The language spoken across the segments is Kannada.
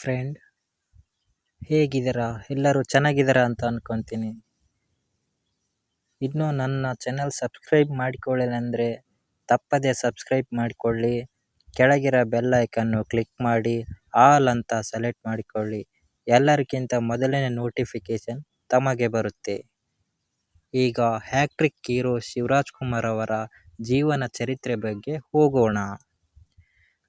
ಫ್ರೆಂಡ್ ಹೇಗಿದ್ದೀರಾ? ಎಲ್ಲರೂ ಚೆನ್ನಾಗಿದ್ದೀರಾ ಅಂತ ಅಂದ್ಕೊತೀನಿ ಇನ್ನೂ ನನ್ನ ಚಾನಲ್ ಸಬ್ಸ್ಕ್ರೈಬ್ ಮಾಡಿಕೊಳ್ಳಿಲ್ಲ ಅಂದರೆ ತಪ್ಪದೆ ಸಬ್ಸ್ಕ್ರೈಬ್ ಮಾಡಿಕೊಳ್ಳಿ. ಕೆಳಗಿರೋ ಬೆಲ್ ಐಕನ್ನು ಕ್ಲಿಕ್ ಮಾಡಿ ಆಲ್ ಅಂತ ಸೆಲೆಕ್ಟ್ ಮಾಡಿಕೊಳ್ಳಿ. ಎಲ್ಲರಿಗಿಂತ ಮೊದಲನೇ ನೋಟಿಫಿಕೇಷನ್ ತಮಗೆ ಬರುತ್ತೆ. ಈಗ ಹ್ಯಾಟ್ರಿಕ್ ಹೀರೋ ಶಿವರಾಜ್ ಕುಮಾರ್ ಅವರ ಜೀವನ ಚರಿತ್ರೆ ಬಗ್ಗೆ ಹೋಗೋಣ.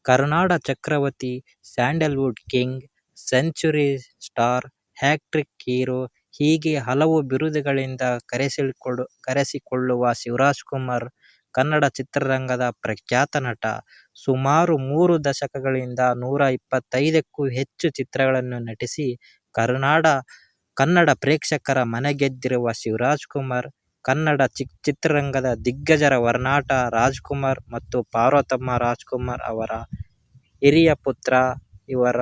ಕರ್ನಾಡ ಚಕ್ರವರ್ತಿ, Sandalwood king, century star, hattrick hero, ಹೀಗೆ ಹಲವು ಬಿರುದುಗಳಿಂದ ಕರೆಸಿಕೊಳ್ಳು ಕರೆಸಿಕೊಳ್ಳುವ ಶಿವರಾಜ್ ಕುಮಾರ್ ಕನ್ನಡ ಚಿತ್ರರಂಗದ ಪ್ರಖ್ಯಾತ ನಟ. ಸುಮಾರು ಮೂರು ದಶಕಗಳಿಂದ ನೂರ ಇಪ್ಪತ್ತೈದಕ್ಕೂ ಹೆಚ್ಚು ಚಿತ್ರಗಳನ್ನು ನಟಿಸಿ ಕನ್ನಡ ಪ್ರೇಕ್ಷಕರ ಮನಗೆದ್ದಿರುವ ಶಿವರಾಜ್ ಕುಮಾರ್ ಕನ್ನಡ ಚಿಕ್ ಚಿತ್ರರಂಗದ ದಿಗ್ಗಜರ ವರ್ನಾಟ ರಾಜ್ಕುಮಾರ್ ಮತ್ತು ಪಾರ್ವತಮ್ಮ ರಾಜ್ಕುಮಾರ್ ಅವರ ಹಿರಿಯ ಪುತ್ರ, ಇವರ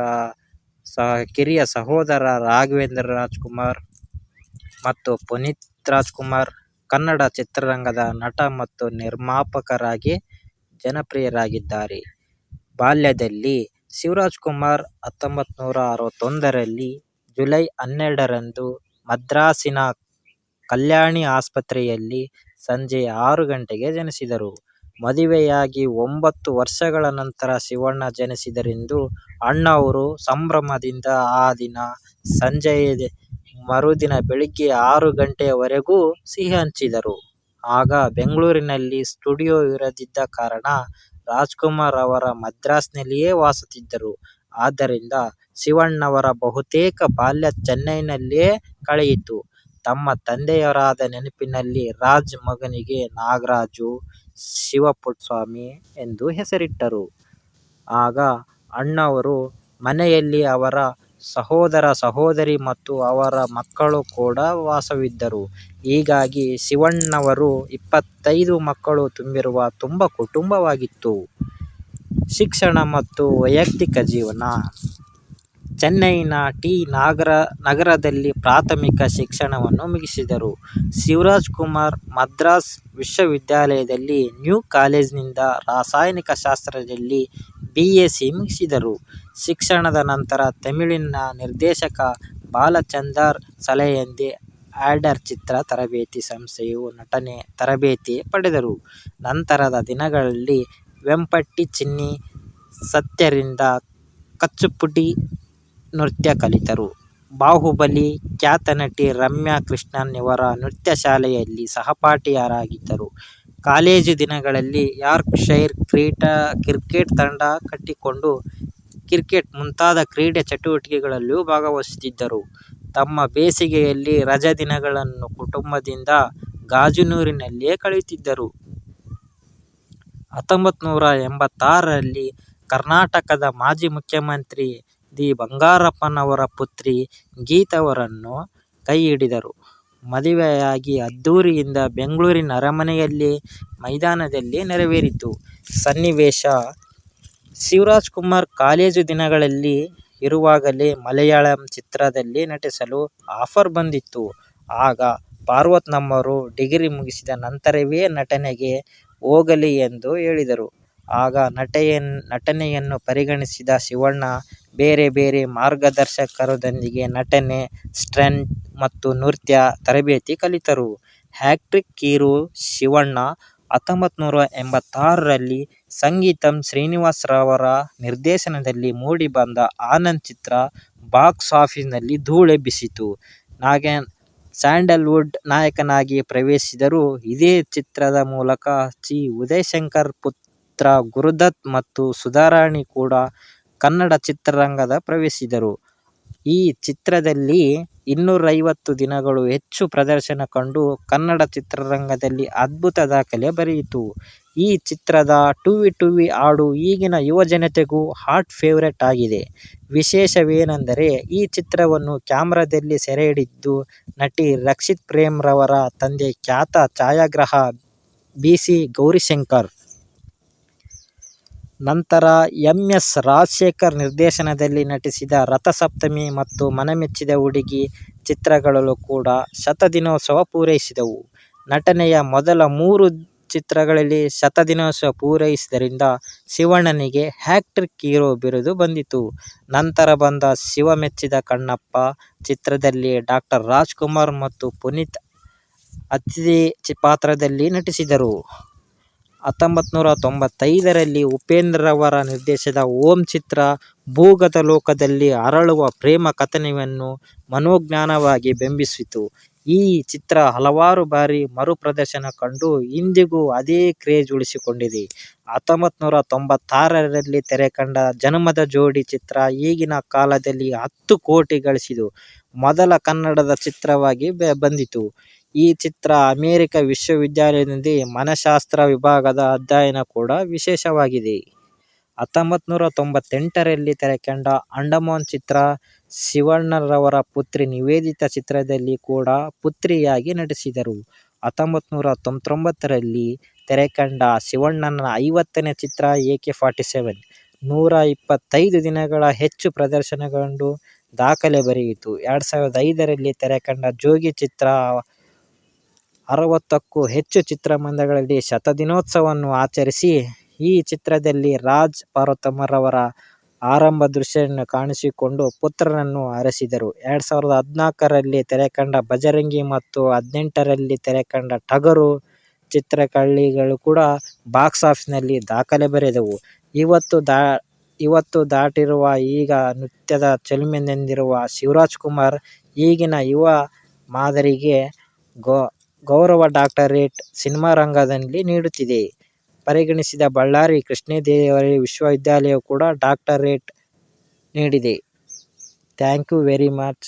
ಸಹ ಕಿರಿಯ ಸಹೋದರ ರಾಘವೇಂದ್ರ ರಾಜ್ಕುಮಾರ್ ಮತ್ತು ಪುನೀತ್ ರಾಜ್ಕುಮಾರ್ ಕನ್ನಡ ಚಿತ್ರರಂಗದ ನಟ ಮತ್ತು ನಿರ್ಮಾಪಕರಾಗಿ ಜನಪ್ರಿಯರಾಗಿದ್ದಾರೆ. ಬಾಲ್ಯದಲ್ಲಿ ಶಿವರಾಜ್ ಕುಮಾರ್ ಹತ್ತೊಂಬತ್ತು ನೂರ ಅರವತ್ತೊಂದರಲ್ಲಿ ಜುಲೈ ಹನ್ನೆರಡರಂದು ಮದ್ರಾಸಿನ ಕಲ್ಯಾಣಿ ಆಸ್ಪತ್ರೆಯಲ್ಲಿ ಸಂಜೆ ಆರು ಗಂಟೆಗೆ ಜನಿಸಿದರು. ಮದುವೆಯಾಗಿ ಒಂಬತ್ತು ವರ್ಷಗಳ ನಂತರ ಶಿವಣ್ಣ ಜನಿಸಿದರೆಂದು ಅಣ್ಣವರು ಸಂಭ್ರಮದಿಂದ ಆ ದಿನ ಸಂಜೆಯೇ ಮರುದಿನ ಬೆಳಿಗ್ಗೆ ಆರು ಗಂಟೆಯವರೆಗೂ ಸಿಹಿ ಹಂಚಿದರು. ಆಗ ಬೆಂಗಳೂರಿನಲ್ಲಿ ಸ್ಟುಡಿಯೋ ಇರದಿದ್ದ ಕಾರಣ ರಾಜ್ಕುಮಾರ್ ಅವರ ಮದ್ರಾಸ್ನಲ್ಲಿಯೇ ವಾಸುತ್ತಿದ್ದರು ಆದ್ದರಿಂದ ಶಿವಣ್ಣವರ ಬಹುತೇಕ ಬಾಲ್ಯ ಚೆನ್ನೈನಲ್ಲಿಯೇ ಕಳೆಯಿತು. ತಮ್ಮ ತಂದೆಯವರಾದ ನೆನಪಿನಲ್ಲಿ ರಾಜ್ ಮಗನಿಗೆ ನಾಗರಾಜು, ಶಿವಪುಟ್ಟಸ್ವಾಮಿ ಎಂದು ಹೆಸರಿಟ್ಟರು. ಆಗ ಅಣ್ಣವರು ಮನೆಯಲ್ಲಿ ಅವರ ಸಹೋದರ ಸಹೋದರಿ ಮತ್ತು ಅವರ ಮಕ್ಕಳು ಕೂಡ ವಾಸವಿದ್ದರು. ಹೀಗಾಗಿ ಶಿವಣ್ಣವರು ಇಪ್ಪತ್ತೈದು ಮಕ್ಕಳು ತುಂಬಿರುವ ತುಂಬ ಕುಟುಂಬವಾಗಿತ್ತು. ಶಿಕ್ಷಣ ಮತ್ತು ವೈಯಕ್ತಿಕ ಜೀವನ ಚೆನ್ನೈನ ಟಿ. ನಾಗರ ನಗರದಲ್ಲಿ ಪ್ರಾಥಮಿಕ ಶಿಕ್ಷಣವನ್ನು ಮುಗಿಸಿದರು. ಶಿವರಾಜ್ ಕುಮಾರ್ ಮದ್ರಾಸ್ ವಿಶ್ವವಿದ್ಯಾಲಯದಲ್ಲಿ ನ್ಯೂ ಕಾಲೇಜಿನಿಂದ ರಸಾಯನಶಾಸ್ತ್ರದಲ್ಲಿ ಬಿ. ಎಸ್ಸಿ ಮುಗಿಸಿದರು. ಶಿಕ್ಷಣದ ನಂತರ ತಮಿಳಿನ ನಿರ್ದೇಶಕ ಬಾಲಚಂದರ್ ಸಲಹೆಯಂತೆ ಆ್ಯಡರ್ ಚಿತ್ರ ತರಬೇತಿ ಸಂಸ್ಥೆಯು ನಟನೆ ತರಬೇತಿ ಪಡೆದರು. ನಂತರದ ದಿನಗಳಲ್ಲಿ ವೆಂಪಟ್ಟಿ ಚಿನ್ನಿ ಸತ್ಯರಿಂದ ಕೂಚಿಪುಡಿ ನೃತ್ಯ ಕಲಿತರು. ಬಾಹುಬಲಿ, ಖ್ಯಾತ ನಟಿ ರಮ್ಯಾ ಕೃಷ್ಣನ್ ಇವರ ನೃತ್ಯ ಶಾಲೆಯಲ್ಲಿ ಸಹಪಾಠಿಯರಾಗಿದ್ದರು ಕಾಲೇಜು ದಿನಗಳಲ್ಲಿ ಯಾರ್ಕ್ಷೈರ್ ಕ್ರಿಕೆಟ್ ತಂಡ ಕಟ್ಟಿಕೊಂಡು ಕ್ರಿಕೆಟ್ ಮುಂತಾದ ಕ್ರೀಡೆ ಚಟುವಟಿಕೆಗಳಲ್ಲೂ ಭಾಗವಹಿಸುತ್ತಿದ್ದರು. ತಮ್ಮ ಬೇಸಿಗೆಯಲ್ಲಿ ರಜಾ ದಿನಗಳನ್ನು ಕುಟುಂಬದಿಂದ ಗಾಜಿನೂರಿನಲ್ಲಿಯೇ ಕಳೆಯುತ್ತಿದ್ದರು. ಹತ್ತೊಂಬತ್ತು ನೂರ ಎಂಬತ್ತಾರರಲ್ಲಿ ಕರ್ನಾಟಕದ ಮಾಜಿ ಮುಖ್ಯಮಂತ್ರಿ ದಿ. ಬಂಗಾರಪ್ಪನವರ ಪುತ್ರಿ ಗೀತಾ ಅವರನ್ನು ಕೈಹಿಡಿದರು. ಮದುವೆಯಾಗಿ ಅದ್ಧೂರಿಯಿಂದ ಬೆಂಗಳೂರಿನ ಅರಮನೆಯಲ್ಲಿ ಮೈದಾನದಲ್ಲಿ ನೆರವೇರಿತು. ಸನ್ನಿವೇಶ ಶಿವರಾಜ್ ಕುಮಾರ್ ಕಾಲೇಜು ದಿನಗಳಲ್ಲಿ ಇರುವಾಗಲೇ ಮಲಯಾಳಂ ಚಿತ್ರದಲ್ಲಿ ನಟಿಸಲು ಆಫರ್ ಬಂದಿತ್ತು. ಆಗ ಪಾರ್ವತಮ್ಮನವರು ಡಿಗ್ರಿ ಮುಗಿಸಿದ ನಂತರವೇ ನಟನೆಗೆ ಹೋಗಲಿ ಎಂದು ಹೇಳಿದರು. ಆಗ ನಟನೆಯನ್ನು ಪರಿಗಣಿಸಿದ ಶಿವಣ್ಣ ಬೇರೆ ಬೇರೆ ಮಾರ್ಗದರ್ಶಕರೊಂದಿಗೆ ನಟನೆ, ಸ್ಟ್ರೆಂಟ್ ಮತ್ತು ನೃತ್ಯ ತರಬೇತಿ ಕಲಿತರು. ಹ್ಯಾಟ್ರಿಕ್ ಹೀರೋ ಶಿವಣ್ಣ ಹತ್ತೊಂಬತ್ತು ನೂರ ಎಂಬತ್ತಾರರಲ್ಲಿ ಸಂಗೀತಂ ರವರ ನಿರ್ದೇಶನದಲ್ಲಿ ಮೂಡಿಬಂದ ಆನಂದ್ ಚಿತ್ರ ಬಾಕ್ಸ್ ಬಿಸಿತು. ಧೂಳೆಬ್ಬಿಸಿತು. ಸ್ಯಾಂಡಲ್ವುಡ್ ನಾಯಕನಾಗಿ ಪ್ರವೇಶಿಸಿದರು. ಇದೇ ಚಿತ್ರದ ಮೂಲಕ ಚಿ. ಉದಯಶಂಕರ್ ಪುತ್ರ ಗುರುದತ್ ಮತ್ತು ಸುಧಾರಾಣಿ ಕೂಡ ಕನ್ನಡ ಚಿತ್ರರಂಗದ ಪ್ರವೇಶಿಸಿದರು. ಈ ಚಿತ್ರದಲ್ಲಿ ಇನ್ನೂರೈವತ್ತು ದಿನಗಳು ಹೆಚ್ಚು ಪ್ರದರ್ಶನ ಕಂಡು ಕನ್ನಡ ಚಿತ್ರರಂಗದಲ್ಲಿ ಅದ್ಭುತ ದಾಖಲೆ ಬರೆಯಿತು. ಈ ಚಿತ್ರದ "ಟುವಿ ಟುವಿ' ಹಾಡು ಈಗಿನ ಯುವಜನತೆಗೂ ಹಾಟ್ ಫೇವ್ರೆಟ್ ಆಗಿದೆ. ವಿಶೇಷವೇನೆಂದರೆ ಈ ಚಿತ್ರವನ್ನು ಕ್ಯಾಮ್ರಾದಲ್ಲಿ ಸೆರೆ ಹಿಡಿದ್ದು ನಟಿ ರಕ್ಷಿತ್ ಪ್ರೇಮ್ರವರ ತಂದೆ ಖ್ಯಾತ ಛಾಯಾಗ್ರಹ ಬಿ. ಸಿ. ಗೌರಿಶಂಕರ್. ನಂತರ ಎಂ. ಎಸ್. ರಾಜಶೇಖರ್ ನಿರ್ದೇಶನದಲ್ಲಿ ನಟಿಸಿದ ರಥಸಪ್ತಮಿ ಮತ್ತು ಮನಮೆಚ್ಚಿದ ಹುಡುಗಿ ಚಿತ್ರಗಳಲ್ಲೂ ಕೂಡ ಶತದಿನೋತ್ಸವ ಪೂರೈಸಿದವು. ನಟನೆಯ ಮೊದಲ ಮೂರು ಚಿತ್ರಗಳಲ್ಲಿ ಶತದಿನೋತ್ಸವ ಪೂರೈಸಿದ್ದರಿಂದ ಶಿವಣ್ಣನಿಗೆ ಹ್ಯಾಟ್ರಿಕ್ ಹೀರೋ ಬಿರುದು ಬಂದಿತು. ನಂತರ ಬಂದ ಶಿವ ಮೆಚ್ಚಿದ ಕಣ್ಣಪ್ಪ ಚಿತ್ರದಲ್ಲಿ ಡಾಕ್ಟರ್ ರಾಜ್ಕುಮಾರ್ ಮತ್ತು ಪುನೀತ್ ಅತಿಥಿ ಪಾತ್ರದಲ್ಲಿ ನಟಿಸಿದರು. ಹತ್ತೊಂಬತ್ತನೂರ ತೊಂಬತ್ತೈದರಲ್ಲಿ ಉಪೇಂದ್ರರವರ ನಿರ್ದೇಶದ ಓಂ ಚಿತ್ರ ಭೂಗತ ಲೋಕದಲ್ಲಿ ಅರಳುವ ಪ್ರೇಮ ಕಥನವನ್ನು ಮನೋಜ್ಞಾನವಾಗಿ ಬಿಂಬಿಸಿತು. ಈ ಚಿತ್ರ ಹಲವಾರು ಬಾರಿ ಮರುಪ್ರದರ್ಶನ ಕಂಡು ಇಂದಿಗೂ ಅದೇ ಕ್ರೇಜ್ ಉಳಿಸಿಕೊಂಡಿದೆ. ಹತ್ತೊಂಬತ್ತನೂರ ತೊಂಬತ್ತಾರರಲ್ಲಿ ತೆರೆಕಂಡ ಜನ್ಮದ ಜೋಡಿ' ಚಿತ್ರ ಈಗಿನ ಕಾಲದಲ್ಲಿ ಹತ್ತು ಕೋಟಿ ಗಳಿಸಿದು ಮೊದಲ ಕನ್ನಡದ ಚಿತ್ರವಾಗಿ ಬಂದಿತು. ಈ ಚಿತ್ರ ಅಮೆರಿಕ ವಿಶ್ವವಿದ್ಯಾಲಯದಲ್ಲಿ ಮನಃಶಾಸ್ತ್ರ ವಿಭಾಗದ ಅಧ್ಯಯನ ಕೂಡ ವಿಶೇಷವಾಗಿದೆ ಹತ್ತೊಂಬತ್ತು ನೂರ ತೊಂಬತ್ತೆಂಟರಲ್ಲಿ ತೆರೆಕಂಡ "ಅಂಡಮಾನ್' ಚಿತ್ರ ಶಿವಣ್ಣರವರ ಪುತ್ರಿ ನಿವೇದಿತ ಚಿತ್ರದಲ್ಲಿ ಕೂಡ ಪುತ್ರಿಯಾಗಿ ನಟಿಸಿದರು. ಹತ್ತೊಂಬತ್ತನೂರ ತೊಂಬತ್ತೊಂಬತ್ತರಲ್ಲಿ ತೆರೆಕಂಡ ಶಿವಣ್ಣನ ಐವತ್ತನೇ ಚಿತ್ರ ಎ ಕೆ ಫಾರ್ಟಿ ಸೆವೆನ್' ನೂರ ಇಪ್ಪತ್ತೈದು ದಿನಗಳ ಹೆಚ್ಚು ಪ್ರದರ್ಶನಗೊಂಡು ದಾಖಲೆ ಬರೆಯಿತು. ಎರಡು ಸಾವಿರದ ಐದರಲ್ಲಿ ತೆರೆಕಂಡ "ಜೋಗಿ' ಚಿತ್ರ ಅರವತ್ತಕ್ಕೂ ಹೆಚ್ಚು ಚಿತ್ರಮಂದಿರಗಳಲ್ಲಿ ಶತದಿನೋತ್ಸವವನ್ನು ಆಚರಿಸಿ. ಈ ಚಿತ್ರದಲ್ಲಿ ರಾಜ್ ಪಾರ್ವತಮ್ಮರವರ ಆರಂಭ ದೃಶ್ಯವನ್ನು ಕಾಣಿಸಿಕೊಂಡು ಪುತ್ರನನ್ನು ಹರಸಿದರು. ಎರಡು ಸಾವಿರದ ಹದಿನಾಲ್ಕರಲ್ಲಿ ತೆರೆಕಂಡ ಬಜರಂಗಿ ಮತ್ತು ಹದಿನೆಂಟರಲ್ಲಿ ತೆರೆಕಂಡ "ಟಗರು' ಚಿತ್ರಕಳ್ಳಿಗಳು ಕೂಡ ಬಾಕ್ಸ್ ಆಫೀಸ್ನಲ್ಲಿ ದಾಖಲೆ ಬರೆದವು. ಇವತ್ತು ದಾ, ಇವತ್ತು ದಾಟಿರುವ ಈಗ ನೃತ್ಯದ ಶಿವರಾಜ್ ಕುಮಾರ್, ಈಗಿನ ಯುವ ಮದರಿಗೆ ಗೌರವ ಡಾಕ್ಟರೇಟ್ ಸಿನಿಮಾ ರಂಗದಲ್ಲಿ ನೀಡುತ್ತಿದೆ. ಪರಿಗಣಿಸಿದ ಬಳ್ಳಾರಿ ಕೃಷ್ಣದೇವರಾಯ ವಿಶ್ವವಿದ್ಯಾಲಯ ಕೂಡ ಡಾಕ್ಟರೇಟ್ ನೀಡಿದೆ. Thank you very much.